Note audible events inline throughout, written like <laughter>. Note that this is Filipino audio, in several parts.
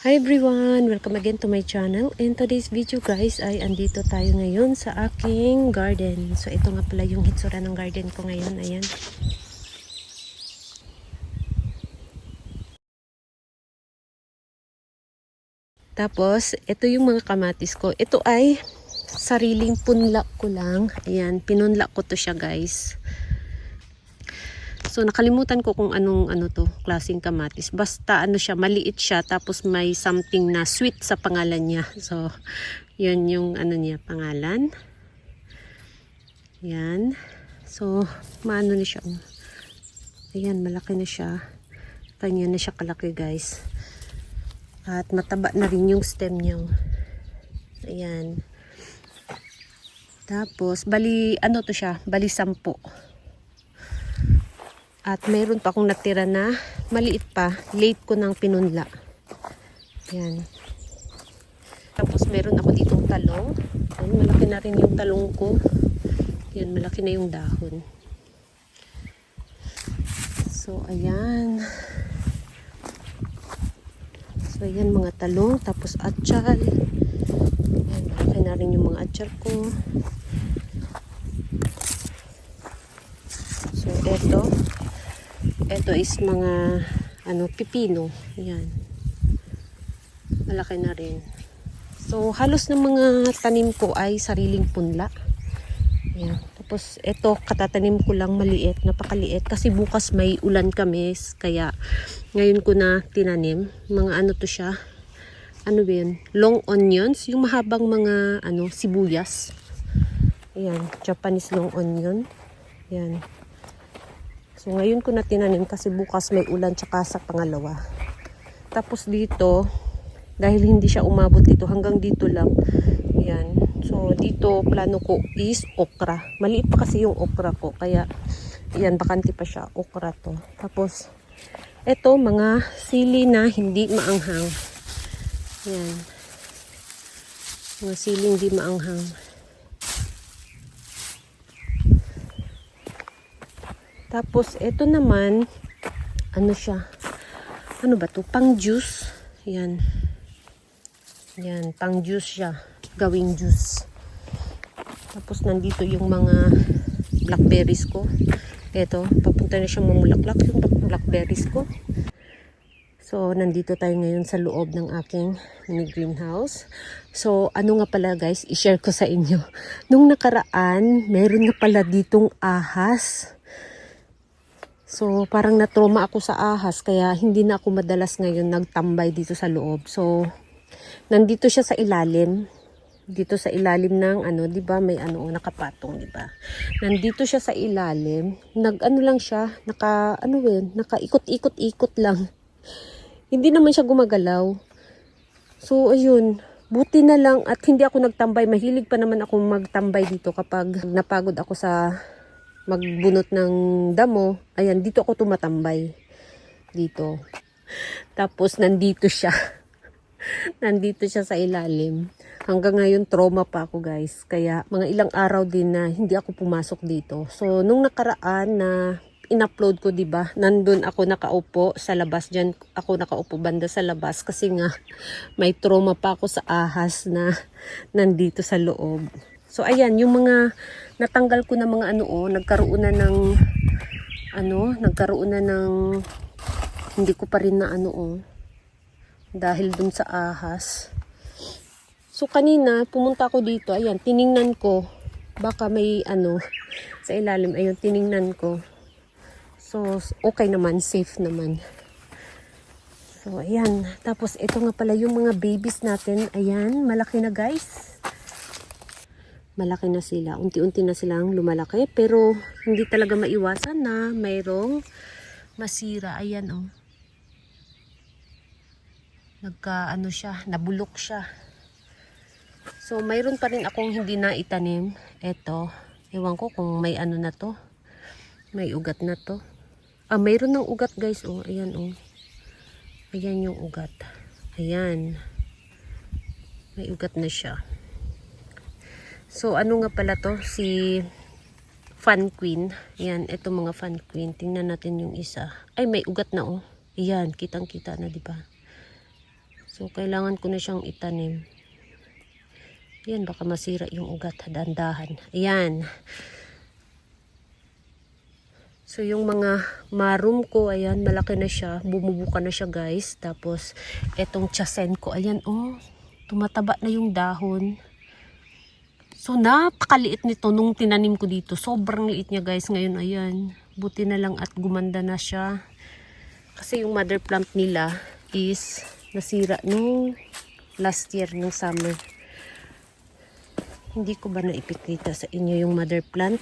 Hi everyone! Welcome again to my channel. In today's video guys ay andito tayo ngayon sa aking garden. So ito nga pala yung hitsura ng garden ko ngayon. Ayan. Tapos, ito yung mga kamatis ko. Ito ay sariling punla ko lang. Ayan, pinunla ko to siya guys. So nakalimutan ko kung anong ano to, klaseng kamatis. Basta ano siya, maliit siya tapos may something na sweet sa pangalan niya. So 'yun yung ano niya, pangalan. Yan. So maano na siya. Ayan, malaki na siya. Kanya na siya kalaki, guys. At mataba na rin yung stem niya. Ayan. Tapos, bali, ano to siya? Bali, sampo. At mayroon pa akong natira na maliit pa. Late ko nang pinunla. Yan. Tapos meron ako ditong talong. Yan, malaki na rin yung talong ko. Yan, malaki na yung dahon. So, ayan. So, ayan mga talong. Tapos atchal. Ayan, malaki na rin yung mga atchal ko. So, eto. Ito is mga ano pipino. Yan. Malaki na rin. So halos ng mga tanim ko ay sariling punla. Yan. Tapos ito katatanim ko lang maliit, napakaliit kasi bukas may ulan kami kaya ngayon ko na tinanim. Mga ano to siya? Ano ba yun? Long onions, yung mahabang mga ano sibuyas. Ayan, Japanese long onion. Yan. So ngayon ko na tinanim kasi bukas may ulan tsaka sa pangalawa. Tapos dito, dahil hindi siya umabot dito, hanggang dito lang. Yan. So dito plano ko is okra. Maliit pa kasi yung okra ko. Kaya yan, bakante pa siya. Okra to. Tapos eto mga sili na hindi maanghang. Yan. Mga sili hindi maanghang. Tapos, ito naman, ano siya? Ano ba to? Pang juice. Yan. Yan, pang juice siya. Gawing juice. Tapos, nandito yung mga blackberries ko. Ito, papunta na siya mamulaklak yung blackberries ko. So, nandito tayo ngayon sa loob ng aking mini greenhouse. So, ano nga pala guys, i-share ko sa inyo. Nung nakaraan, meron nga pala ditong ahas. So, parang natroma ako sa ahas, kaya hindi na ako madalas ngayon nagtambay dito sa loob. So, nandito siya sa ilalim. Dito sa ilalim ng ano, 'di ba? May ano nakapatong, 'di ba? Nandito siya sa ilalim. Nag-ano lang siya, naka ano 'yun, nakaikot-ikot-ikot lang. Hindi naman siya gumagalaw. So, ayun. Buti na lang at hindi ako nagtambay. Mahilig pa naman ako magtambay dito kapag napagod ako sa magbunot ng damo. Ayan, dito ako tumatambay. Dito. Tapos, nandito siya. <laughs> nandito siya sa ilalim. Hanggang ngayon, trauma pa ako guys. Kaya, mga ilang araw din na hindi ako pumasok dito. So, nung nakaraan na in-upload ko, 'di ba? Nandun ako nakaupo sa labas diyan. Ako nakaupo banda sa labas kasi nga may trauma pa ako sa ahas na nandito sa loob. So ayan, yung mga natanggal ko na mga ano oh, nagkaroon na ng ano, nagkaroon na ng hindi ko pa rin na ano oh. Dahil dun sa ahas. So kanina pumunta ako dito, ayan, tiningnan ko baka may ano sa ilalim ayun tiningnan ko So, okay naman, safe naman. So, ayan. Tapos, ito nga pala yung mga babies natin. Ayan, malaki na guys. Malaki na sila. Unti-unti na silang lumalaki. Pero, hindi talaga maiwasan na mayroong masira. Ayan, oh. Nagka, ano siya, nabulok siya. So, mayroon pa rin akong hindi na itanim. Ito. Ewan ko kung may ano na to. May ugat na to. Ah, mayroon ng ugat guys. Oh, ayan oh. Ayan yung ugat. Ayan. May ugat na siya. So, ano nga pala to? Si Fan Queen. Ayan, ito mga Fan Queen. Tingnan natin yung isa. Ay, may ugat na oh. Ayan, kitang-kita na, di ba? So, kailangan ko na siyang itanim. Yan, baka masira yung ugat. Dandahan. Ayan. So, yung mga marum ko, ayan, malaki na siya. Bumubuka na siya, guys. Tapos, etong chasen ko, ayan, oh, tumataba na yung dahon. So, napakaliit nito nung tinanim ko dito. Sobrang liit niya, guys. Ngayon, ayan. Buti na lang at gumanda na siya. Kasi yung mother plant nila is nasira nung last year, nung summer. Hindi ko ba naipikita sa inyo yung mother plant?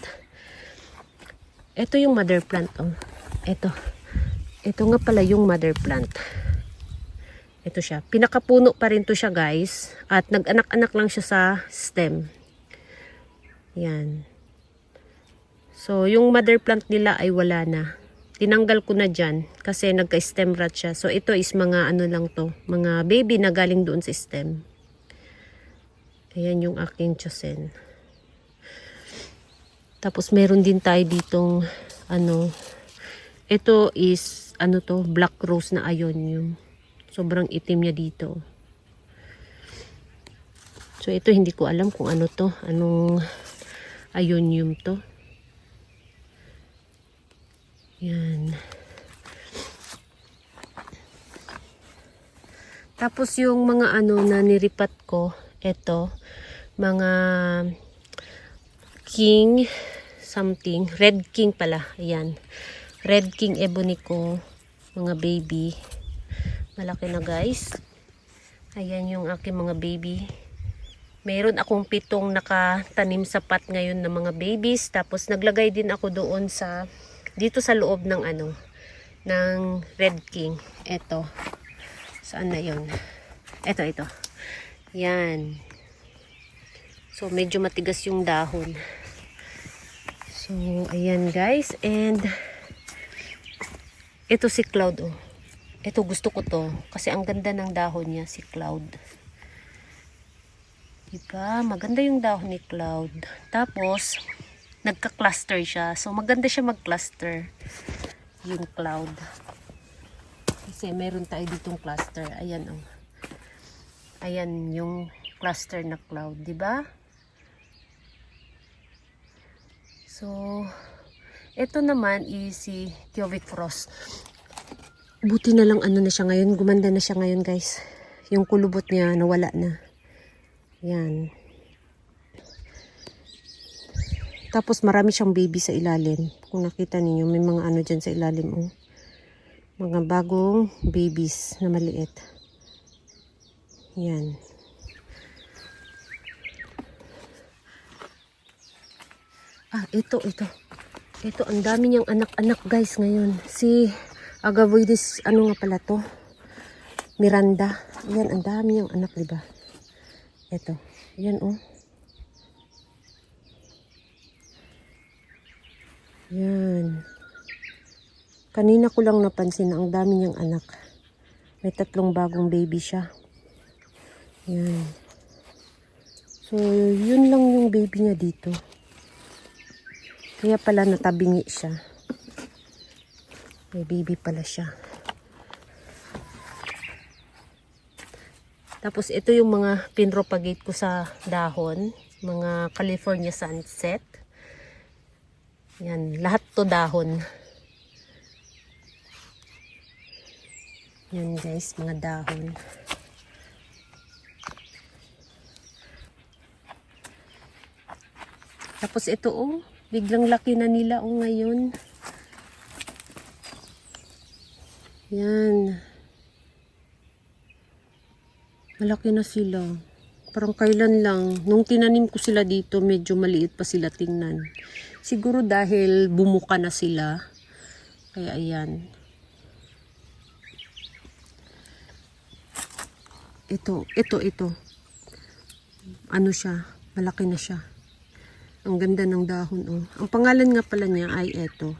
Ito yung mother plant, oh. Ito. Ito nga pala yung mother plant. Ito siya. Pinakapuno pa rin to siya, guys. At nag-anak-anak lang siya sa stem. Yan. So, yung mother plant nila ay wala na. Tinanggal ko na dyan kasi nagka-stem rot siya. So, ito is mga ano lang to. Mga baby na galing doon sa stem. Ayan yung aking chosen. Tapos, meron din tayo ditong ano. Ito is ano to, black rose na ionium. Sobrang itim niya dito. So, ito hindi ko alam kung ano to. Anong ionium to. Yan. Tapos yung mga ano na niripat ko, eto, mga king something, red king pala, ayan. Red king ebony ko, mga baby. Malaki na guys. Ayan yung aking mga baby. Meron akong pitong nakatanim sa pot ngayon ng mga babies. Tapos naglagay din ako doon sa dito sa loob ng ano ng Red King. Ito. Saan na 'yon? Ito ito. Yan. So medyo matigas yung dahon. So ayan guys and ito si Cloud oh. Ito gusto ko to kasi ang ganda ng dahon niya si Cloud. Diba? Maganda yung dahon ni Cloud. Tapos, nagka-cluster siya. So, maganda siya mag-cluster. Yung Cloud. Kasi meron tayo ditong cluster. Ayan, oh. Ayan, yung cluster na Cloud. Diba? So, ito naman is si Kyovic Frost. Buti na lang ano na siya ngayon. Gumanda na siya ngayon, guys. Yung kulubot niya, nawala na. Yan. Tapos marami siyang baby sa ilalim. Kung nakita ninyo, may mga ano dyan sa ilalim. Oh. Mga bagong babies na maliit. Yan. Ah, ito, ito. Ito, ang dami niyang anak-anak guys ngayon. Si Agavoides, ano nga pala to? Miranda. Yan, ang dami niyang anak, di ba? Ito. Yan oh. Yan. Kanina ko lang napansin na ang dami niyang anak. May tatlong bagong baby siya. Yan. So, yun lang yung baby niya dito. Kaya pala natabingi siya. May baby pala siya. Tapos ito yung mga pinropagate ko sa dahon, mga California sunset. Yan, lahat to dahon. Yan guys, mga dahon. Tapos ito oh, biglang laki na nila oh ngayon. Yan. Malaki na sila. Parang kailan lang. Nung tinanim ko sila dito, medyo maliit pa sila tingnan. Siguro dahil bumuka na sila. Kaya ayan. Ito, ito, ito. Ano siya? Malaki na siya. Ang ganda ng dahon, oh. Ang pangalan nga pala niya ay ito.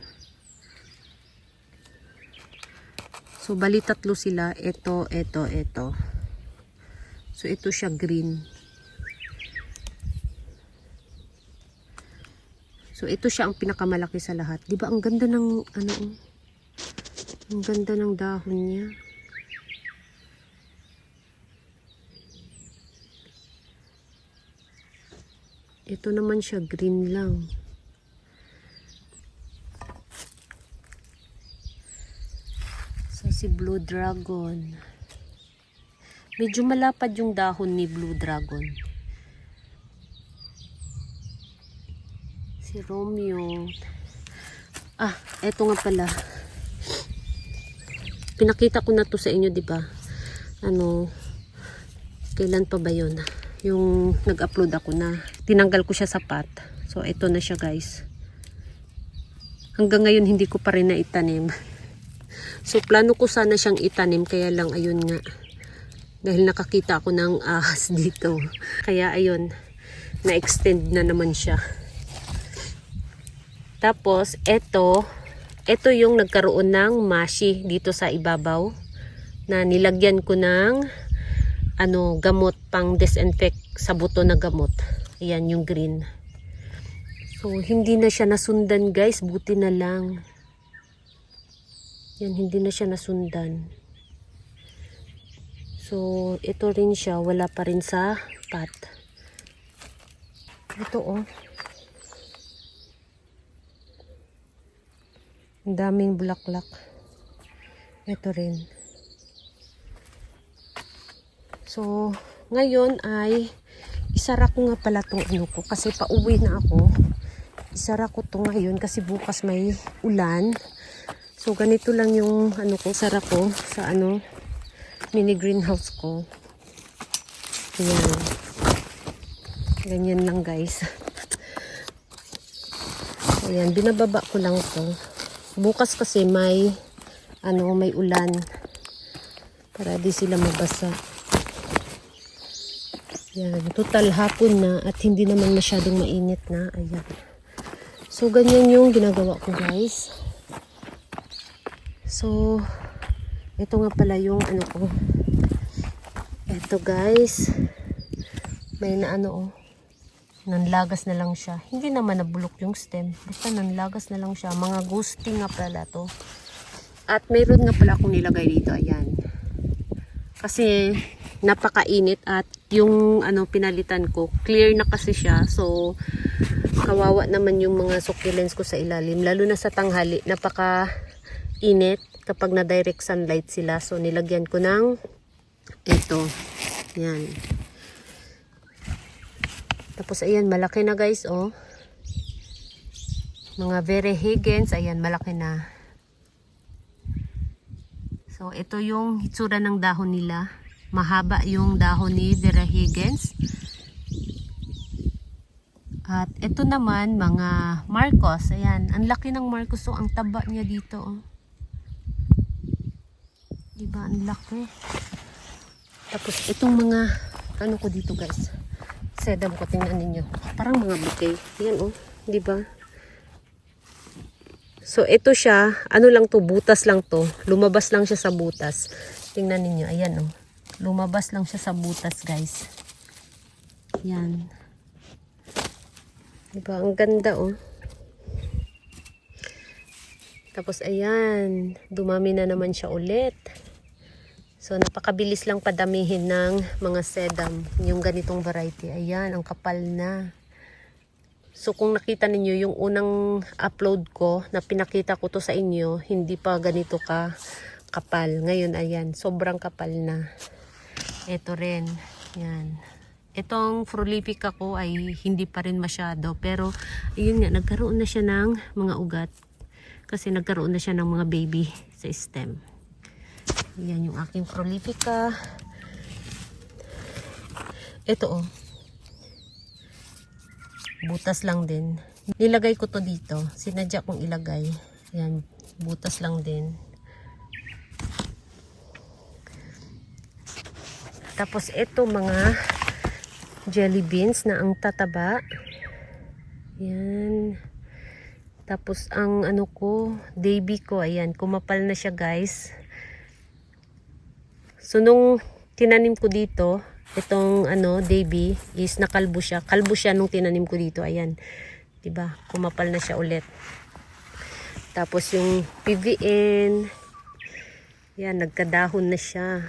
So, bali tatlo sila. Ito, ito, ito. So ito siya green. So ito siya ang pinakamalaki sa lahat. 'Di ba ang ganda ng ano? Oh. Ang ganda ng dahon niya. Ito naman siya green lang. So, si Blue Dragon. Medyo malapad yung dahon ni Blue Dragon. Si Romeo. Ah, eto nga pala. Pinakita ko na to sa inyo, di ba? Ano, kailan pa ba yun? Yung nag-upload ako na. Tinanggal ko siya sa pot. So, ito na siya, guys. Hanggang ngayon, hindi ko pa rin naitanim. So, plano ko sana siyang itanim. Kaya lang, ayun nga. Dahil nakakita ako ng ahas <laughs> dito. Kaya, ayun. Na-extend na naman siya. Tapos, eto, eto yung nagkaroon ng mashi dito sa ibabaw na nilagyan ko ng ano, gamot pang disinfect sa buto na gamot. Ayan yung green. So, hindi na siya nasundan guys. Buti na lang. Yan, hindi na siya nasundan. So, ito rin siya. Wala pa rin sa pot. Ito oh. Ang daming bulaklak. Ito rin. So, ngayon ay isara ko nga pala tong ano ko kasi pauwi na ako. Isara ko to ngayon kasi bukas may ulan. So, ganito lang yung ano ko, sara ko sa ano, mini greenhouse ko. Ayan. Ganyan lang guys. Ayan, binababa ko lang to. Bukas kasi may ano, may ulan para di sila mabasa. Yan, total hapon na at hindi naman masyadong mainit na. Ayan. So, ganyan yung ginagawa ko guys. So, ito nga pala yung ano ko. Ito guys. May na ano oh. Nanlagas na lang siya. Hindi naman nabulok yung stem. Basta nanlagas na lang siya. Mga ghosting nga pala to. At mayroon nga pala akong nilagay dito. Ayan. Kasi napakainit at yung ano pinalitan ko, clear na kasi siya. So, kawawa naman yung mga succulents ko sa ilalim. Lalo na sa tanghali, napaka init kapag na direct sunlight sila. So, nilagyan ko ng ito. Yan. Tapos, ayan, malaki na guys, oh. Mga very higgins, ayan, malaki na. So, ito yung hitsura ng dahon nila. Mahaba yung dahon ni Vera Higgins. At ito naman, mga Marcos. Ayan, ang laki ng Marcos. So, ang taba niya dito. Oh. Diba, ang laki. Tapos, itong mga, ano ko dito guys. Sedam ko, tingnan ninyo. Parang mga bouquet. Yan oh, diba? So, ito siya, ano lang to, butas lang to. Lumabas lang siya sa butas. Tingnan ninyo, ayan oh. Lumabas lang siya sa butas, guys. Yan. Diba, ang ganda oh. Tapos, ayan, dumami na naman siya ulit. So, napakabilis lang padamihin ng mga sedam. Yung ganitong variety. Ayan, ang kapal na. So kung nakita ninyo yung unang upload ko na pinakita ko to sa inyo, hindi pa ganito ka kapal. Ngayon ayan, sobrang kapal na. Ito rin. Yan. Itong Frolifica ko ay hindi pa rin masyado. Pero ayun nga, nagkaroon na siya ng mga ugat. Kasi nagkaroon na siya ng mga baby sa stem. Yan yung aking Frolifica. Ito oh butas lang din. Nilagay ko to dito. Sinadya kong ilagay. Yan, butas lang din. Tapos ito mga jelly beans na ang tataba. Yan. Tapos ang ano ko, baby ko, ayan, kumapal na siya guys. So nung tinanim ko dito, itong ano, Davy is nakalbo siya. Kalbo siya nung tinanim ko dito. Ayan. 'Di ba? Kumapal na siya ulit. Tapos yung PVN yan, nagkadahon na siya.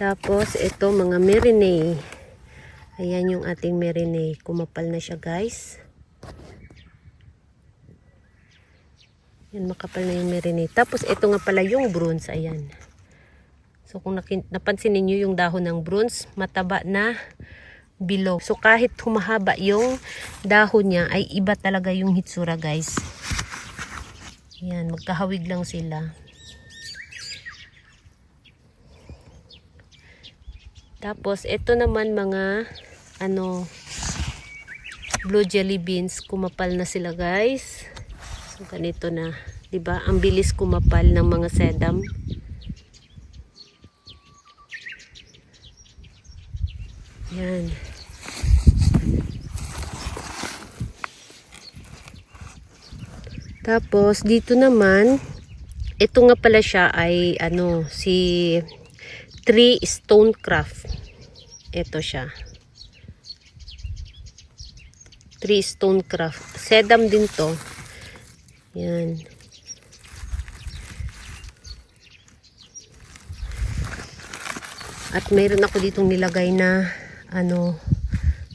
Tapos, ito mga marinade. Ayan yung ating marinade. Kumapal na siya, guys. Yan, makapal na yung marinade. Tapos, ito nga pala yung bronze. Ayan. So, kung napansin ninyo yung dahon ng bronze, mataba na below. So, kahit humahaba yung dahon niya, ay iba talaga yung hitsura, guys. Yan, magkahawig lang sila. Tapos, ito naman mga, ano, blue jelly beans. Kumapal na sila, guys. So, ganito na. 'Di ba Ang bilis kumapal ng mga sedam. Yan. Tapos, dito naman, ito nga pala siya ay, ano, si Tree Stonecraft. Ito siya. Tree Stonecraft. Sedam din to. Yan. At mayroon ako ditong nilagay na ano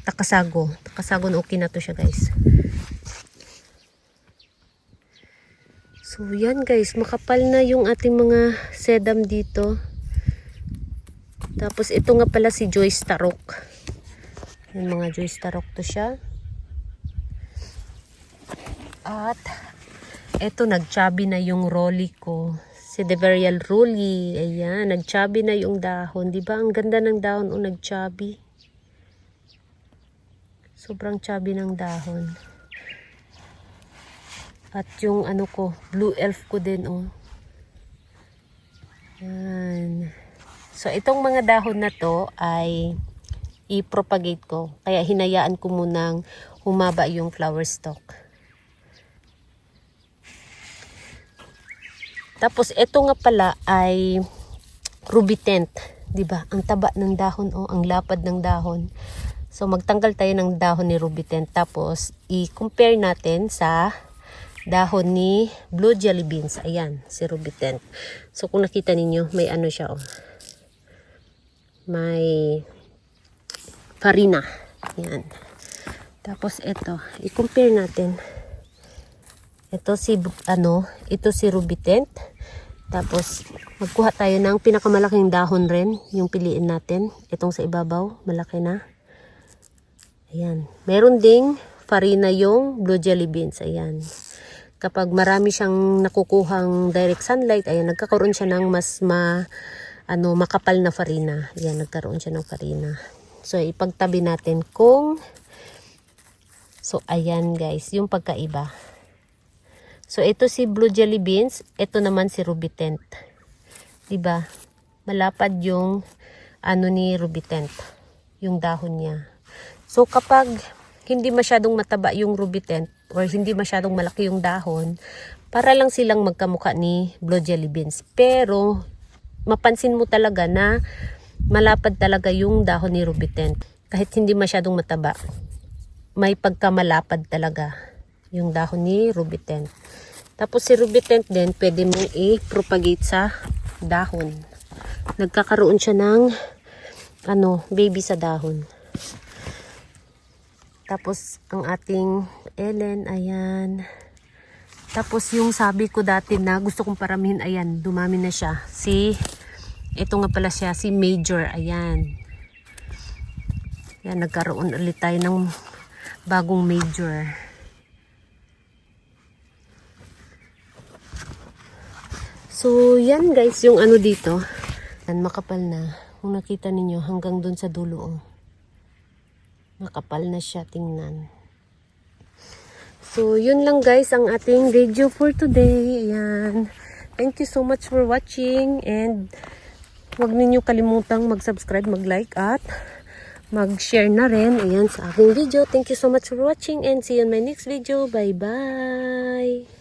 takasago. Takasago na okay na to siya guys. So yan guys, makapal na yung ating mga sedam dito. Tapos ito nga pala si Joyce Tarok. Yan mga Joyce Tarok to siya. At eto nagchabi na yung rolly ko. Si Deverial Rolly. Ayan, nagchabi na yung dahon. Di ba Ang ganda ng dahon o nagchabi. Sobrang chabi ng dahon. At yung ano ko, blue elf ko din oh. Yan. So itong mga dahon na to ay i-propagate ko. Kaya hinayaan ko munang humaba yung flower stalk. Tapos ito nga pala ay ruby tent, 'di ba? Ang taba ng dahon oh, ang lapad ng dahon. So magtanggal tayo ng dahon ni ruby tent tapos i-compare natin sa dahon ni blue jelly beans. Ayan, si ruby tent. So kung nakita ninyo, may ano siya oh. May farina. Ayan. Tapos ito, i-compare natin. Ito si ano, ito si ruby tent. Tapos magkuha tayo ng pinakamalaking dahon rin, yung piliin natin. Itong sa ibabaw, malaki na. Ayan. Meron ding farina yung blue jelly beans. Ayan. Kapag marami siyang nakukuhang direct sunlight, ayan, nagkakaroon siya ng mas ma, ano, makapal na farina. Ayan, nagkaroon siya ng farina. So, ipagtabi natin kung So, ayan guys, yung pagkaiba. So, ito si blue jelly beans. Ito naman si ruby tent. Diba? Malapad yung ano ni ruby tent. Yung dahon niya. So, kapag hindi masyadong mataba yung ruby tent or hindi masyadong malaki yung dahon, para lang silang magkamukha ni blue jelly beans. Pero, mapansin mo talaga na malapad talaga yung dahon ni ruby tent. Kahit hindi masyadong mataba, may pagkamalapad talaga yung dahon ni ruby tent. Tapos si ruby tent din, pwede mong i-propagate sa dahon. Nagkakaroon siya ng ano, baby sa dahon. Tapos ang ating Ellen, ayan. Tapos yung sabi ko dati na gusto kong paramihin, ayan, dumami na siya. Si, ito nga pala siya, si Major, ayan. Yan, nagkaroon ulit tayo ng bagong Major. So, yan guys, yung ano dito. Yan, makapal na. Kung nakita ninyo, hanggang dun sa dulo. Oh. Makapal na siya, tingnan. So, yun lang guys, ang ating video for today. Ayan. Thank you so much for watching. And, huwag ninyo kalimutang mag-subscribe, mag-like, at mag-share na rin. Ayan, sa aking video. Thank you so much for watching. And see you in my next video. Bye-bye!